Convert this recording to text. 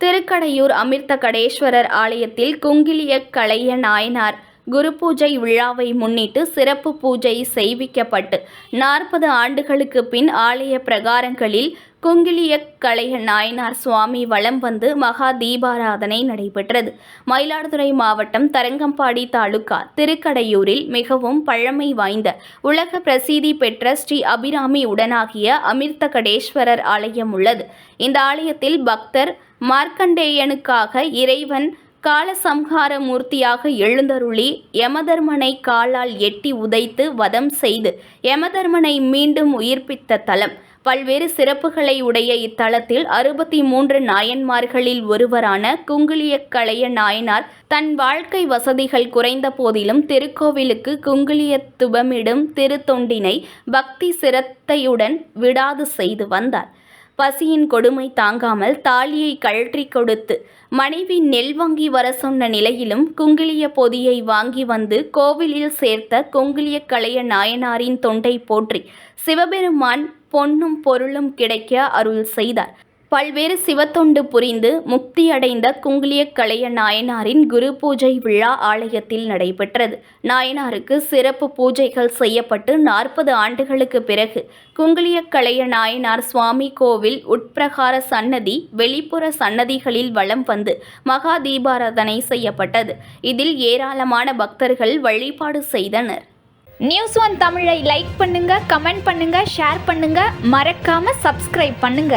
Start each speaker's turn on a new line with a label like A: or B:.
A: திருக்கடையூர் அமிர்த கடேஸ்வரர் ஆலயத்தில் குங்கிலிய கலைய நாயனார் குரு பூஜை விழாவை முன்னிட்டு சிறப்பு பூஜை செய்விக்கப்பட்டு நாற்பது ஆண்டுகளுக்கு பின் ஆலய பிரகாரங்களில் குங்கிலிய கலைய நாயனார் சுவாமி வலம் வந்து மகா தீபாராதனை நடைபெற்றது. மயிலாடுதுறை மாவட்டம் தரங்கம்பாடி தாலுகா திருக்கடையூரில் மிகவும் பழமை வாய்ந்த உலக பிரசித்தி பெற்ற ஸ்ரீ அபிராமி உடனாகிய அமிர்த கடேஸ்வரர் ஆலயம் உள்ளது. இந்த ஆலயத்தில் பக்தர் மார்க்கண்டேயனுக்காக இறைவன் காலசம்ஹார மூர்த்தியாக எழுந்தருளி யமதர்மனை காலால் எட்டி உதைத்து வதம் செய்து யமதர்மனை மீண்டும் உயிர்ப்பித்த தலம். பல்வேறு சிறப்புகளை உடைய இத்தலத்தில் அறுபத்தி மூன்று நாயன்மார்களில் ஒருவரான குங்குளியக்கலைய நாயனார் தன் வாழ்க்கை வசதிகள் குறைந்த போதிலும் திருக்கோவிலுக்கு குங்குளியத்துபமிடும் திருத்தொண்டினை பக்தி சிரத்தையுடன் விடாது செய்து வந்தார். பசியின் கொடுமை தாங்காமல் தாலியை கழற்றி கொடுத்து மனைவி நெல் வாங்கி வர சொன்ன நிலையிலும் குங்கிலிய பொதியை வாங்கி வந்து கோவிலில் சேர்த்த குங்கிலிய கலைய நாயனாரின் தொண்டை போற்றி சிவபெருமான் பொன்னும் பொருளும் கிடைக்க அருள் செய்தார். பல்வேறு சிவத்தொண்டு புரிந்து முக்தியடைந்த குங்கிலிய கலைய நாயனாரின் குரு பூஜை விழா ஆலயத்தில் நடைபெற்றது. நாயனாருக்கு சிறப்பு பூஜைகள் செய்யப்பட்டு நாற்பது ஆண்டுகளுக்கு பிறகு குங்கிலிய கலைய நாயனார் சுவாமி கோவில் உட்பிரகார சன்னதி வெளிப்புற சன்னதிகளில் வலம் வந்து மகா தீபாராதனை செய்யப்பட்டது. இதில் ஏராளமான பக்தர்கள் வழிபாடு செய்தனர்.
B: நியூஸ் ஒன் தமிழை லைக் பண்ணுங்க கமெண்ட் பண்ணுங்க ஷேர் பண்ணுங்க. மறக்காம சப்ஸ்கிரைப் பண்ணுங்க.